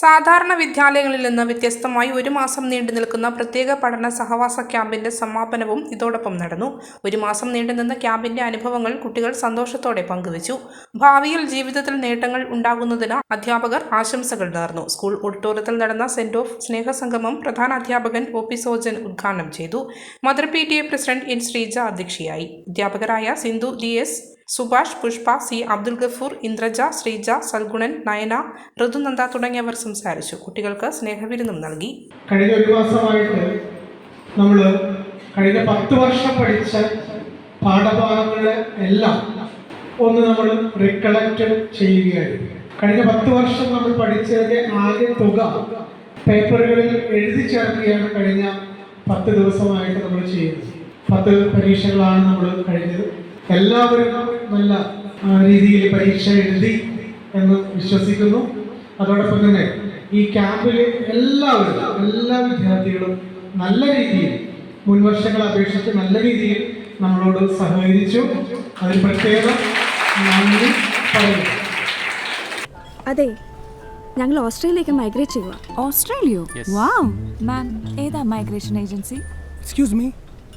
സാധാരണ വിദ്യാലയങ്ങളിൽ നിന്ന് വ്യത്യസ്തമായി ഒരു മാസം നീണ്ടു നിൽക്കുന്ന പ്രത്യേക പഠന സഹവാസ ക്യാമ്പിന്റെ സമാപനവും ഇതോടൊപ്പം നടന്നു. ഒരു മാസം നീണ്ടുനിന്ന ക്യാമ്പിന്റെ അനുഭവങ്ങൾ കുട്ടികൾ സന്തോഷത്തോടെ പങ്കുവച്ചു. ഭാവിയിൽ ജീവിതത്തിൽ നേട്ടങ്ങൾ ഉണ്ടാകുന്നതിന് അധ്യാപകർ ആശംസകൾ നേർന്നു. സ്കൂൾ ഓഡിറ്റോറിയത്തിൽ നടന്ന സെന്റ് ഓഫ് സ്നേഹസംഗമം പ്രധാന അധ്യാപകൻ ഒ പി സോജൻ ഉദ്ഘാടനം ചെയ്തു. Mother P T A president N Sreeja അധ്യക്ഷയായി. അധ്യാപകരായ Sindhu D S Subhash Pushpa C. Abdul Gafoor Indraja Sreeja Salgunan Nayana Rithunanda തുടങ്ങിയവർ സംസാരിച്ചു. കുട്ടികൾക്ക് സ്നേഹവിരുന്നും നൽകി. കഴിഞ്ഞ ഒരു മാസമായിട്ട് നമ്മൾ കഴിഞ്ഞ പത്ത് വർഷം പഠിച്ച പാഠഭാഗങ്ങളെ എല്ലാം ഒന്ന് നമ്മൾ റിക്കളക്ട് ചെയ്യുകയായിരുന്നു. കഴിഞ്ഞ പത്ത് വർഷം നമ്മൾ പഠിച്ചതിന്റെ ആകെ തുക പേപ്പറുകളിൽ എഴുതി ചേർക്കുകയാണ് കഴിഞ്ഞ പത്ത് ദിവസമായിട്ട് നമ്മൾ ചെയ്യുന്നത്. പത്ത് പരീക്ഷകളാണ് നമ്മൾ കഴിഞ്ഞത്. എല്ലാവരും നല്ല രീതിയിൽ പരീക്ഷ എഴുതി എന്ന് വിശ്വസിക്കുന്നു. അതോടൊപ്പം തന്നെ ഈ ക്യാമ്പിൽ എല്ലാവരും എല്ലാ വിദ്യാർത്ഥികളും നല്ല രീതിയിൽ മുൻവർഷങ്ങളെ അപേക്ഷിച്ച് നല്ല രീതിയിൽ നമ്മളോട് സഹകരിച്ചു. അതിന് പ്രത്യേക നന്ദി പറയുന്നു. അതെ ഞങ്ങൾ ഓസ്ട്രേലിയയിലേക്ക് മൈഗ്രേറ്റ് ചെയ്യുക ഓസ്ട്രേലിയോ വാവ്. മാം ഏതാ മൈഗ്രേഷൻ ഏജൻസി? Excuse me